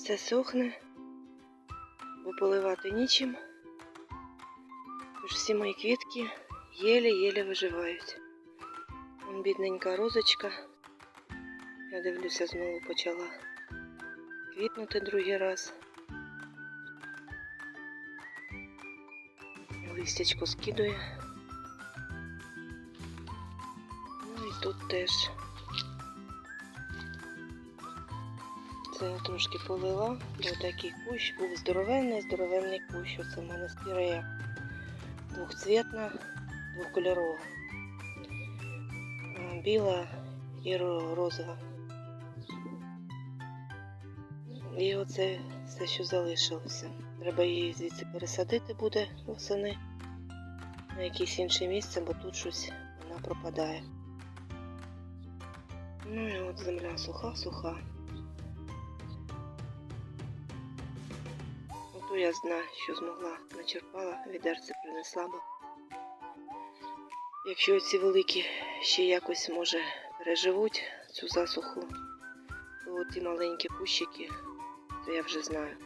Все сохне, бо поливати нічим. Тож всі мої квітки єле-єле виживають. Вон бідненька розочка. Я дивлюся, знову почала квітнути другий раз. Листячко скидує. Ну і тут теж. Це я трошки полила, бо такий кущ був здоровенний, здоровенний кущ. Оце в мене спірея двохцвітна, двохкольорова. Біла і розова. І оце все, що залишилося. Треба її звідси пересадити буде восени на якесь інше місце, бо тут щось вона пропадає. Ну і от земля суха, я знаю, що змогла, начерпала, відерце принесла б. Якщо ці великі ще якось може переживуть цю засуху, то ті маленькі кущики, то я вже знаю.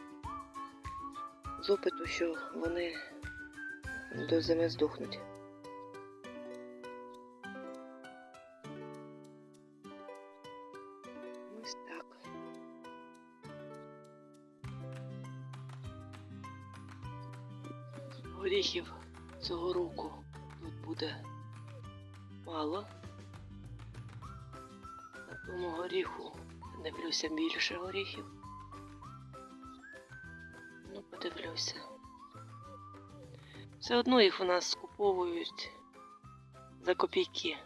З опиту, що вони до зими здохнуть. Горіхів цього року тут буде мало. На тому горіху дивлюся більше горіхів. Ну, подивлюся. Все одно їх у нас скуповують за копійки.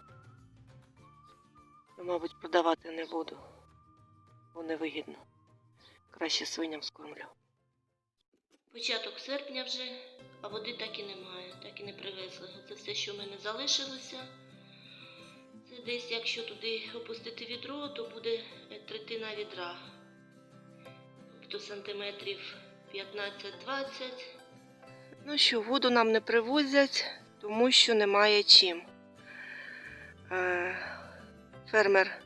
Мабуть, продавати не буду, бо невигідно. Краще свиням скормлю. Початок серпня вже, а води так і немає, так і не привезли. Це все, що в мене залишилося. Це десь, якщо туди опустити відро, то буде е, третина відра. Тобто сантиметрів 15-20. Ну що, воду нам не привозять, тому що немає чим. Е, Фермер,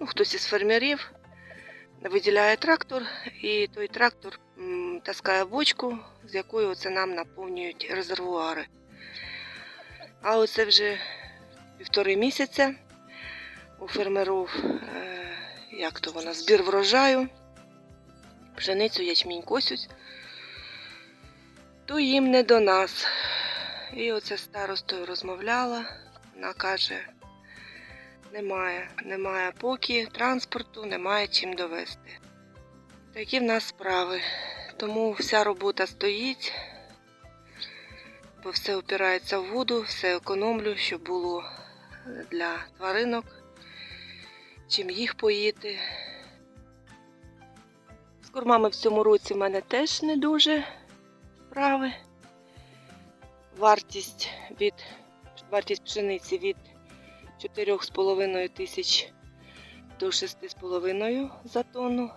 ну хтось із фермерів виділяє трактор, і той трактор таскає бочку, з якою оце нам наповнюють резервуари. А оце вже півтори місяця у фермерів, е, як то вона, збір врожаю, пшеницю, ячмінь косють, то їм не до нас. І оце старостою розмовляла, вона каже, немає, немає поки транспорту, немає чим довезти. Такі в нас справи. Тому вся робота стоїть, бо все опирається в воду, все економлю, щоб було для тваринок, чим їх поїти. З кормами в цьому році в мене теж не дуже справи. Вартість від вартість пшениці від 4,5 тисяч до 6,5 за тонну.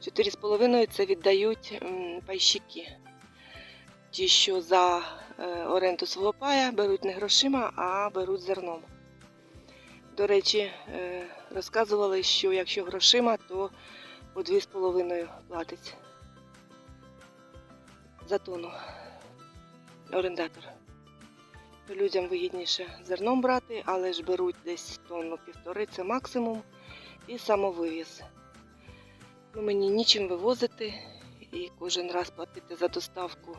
4,5 це віддають пайщики. Ті, що за е, оренду свого пая беруть не грошима, а беруть зерном. До речі, е, розказували, що якщо грошима, то по 2,5 платить за тонну орендатор. То людям вигідніше зерном брати, але ж беруть десь тонну півтори, це максимум, і самовивіз. Ну, мені нічим вивозити і кожен раз платити за доставку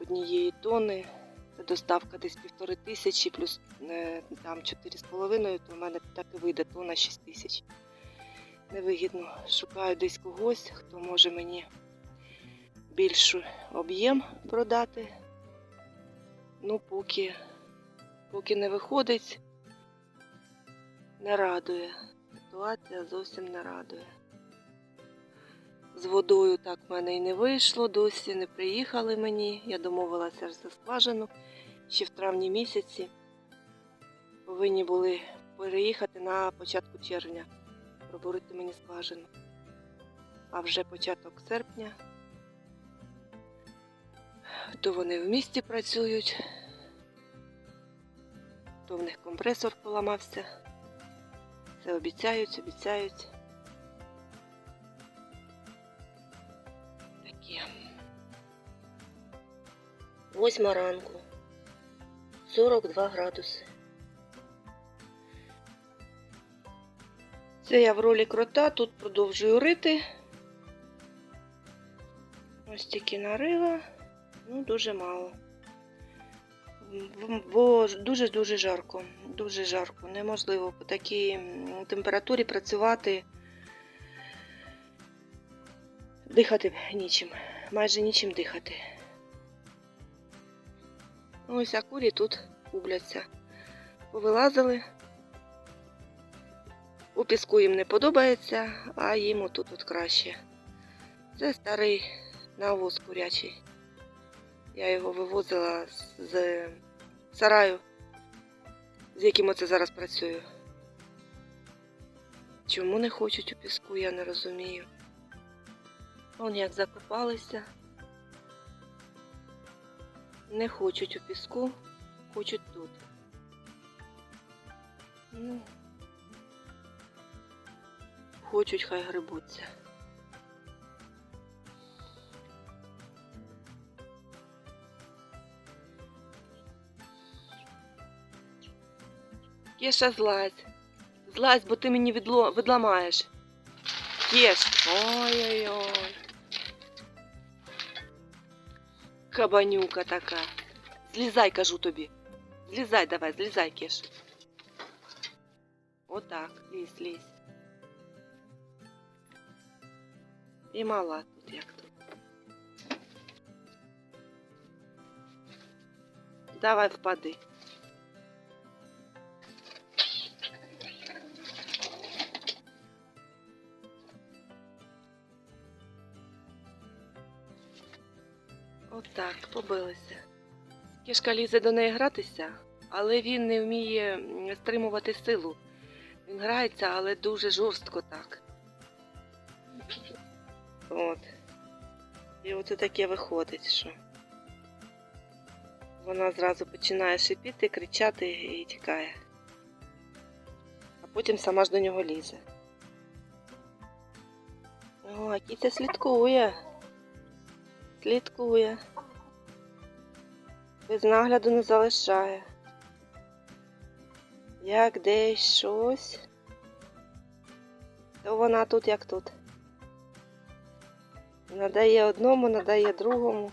однієї тони. Це доставка десь півтори тисячі, плюс е, там 4,5, то в мене так і вийде тонна 6 тисяч. Невигідно. Шукаю десь когось, хто може мені більший об'єм продати. Ну, поки, поки не виходить, не радує. Ситуація зовсім не радує. З водою так в мене і не вийшло, досі не приїхали мені. Я домовилася за скважину ще в травні місяці. Повинні були переїхати на початку червня, пробурити мені скважину. А вже початок серпня. То вони в місті працюють, то в них компресор поламався. Це обіцяють, обіцяють. Восьма ранку. 42 градуси. Це я в ролі крота, тут продовжую рити. Ось тільки нарила, ну дуже мало. Бо дуже-дуже жарко. Дуже жарко. Неможливо по такій температурі працювати. Дихати нічим. Майже нічим дихати. Ось а курі тут кубляться. Повилазили. У піску їм не подобається, а їм отут от краще. Це старий навоз курячий. Я його вивозила з сараю, з яким оце зараз працюю. Чому не хочуть у піску, я не розумію. Вон як закопалися. Не хочуть у піску, хочуть тут. Ну, хочуть, хай грибуться. Кеша, злазь. Злазь, бо ти мені відло... відламаєш. Кеш. Ой-ой-ой. Кабанюка така. Злізай, кажу тобі. Злізай давай, злізай, Кеш. Отак, лізь, лізь. І мала тут як тут. Давай впади. Отак, побилися. Кішка лізе до неї гратися, але він не вміє стримувати силу. Він грається, але дуже жорстко так. От. І оце таке виходить, що вона зразу починає шипіти, кричати і тікає. А потім сама ж до нього лізе. О, кіця слідкує. Слідкує. Без нагляду не залишає. Як десь щось, то вона тут як тут. Надає одному, надає другому.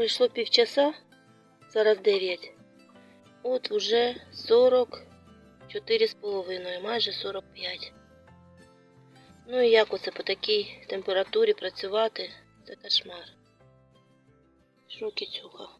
Пройшло півчаса, зараз 9. От уже 44 з половиною, майже 45. Ну і як оце по такій температурі працювати? Це кошмар. Що кицюха?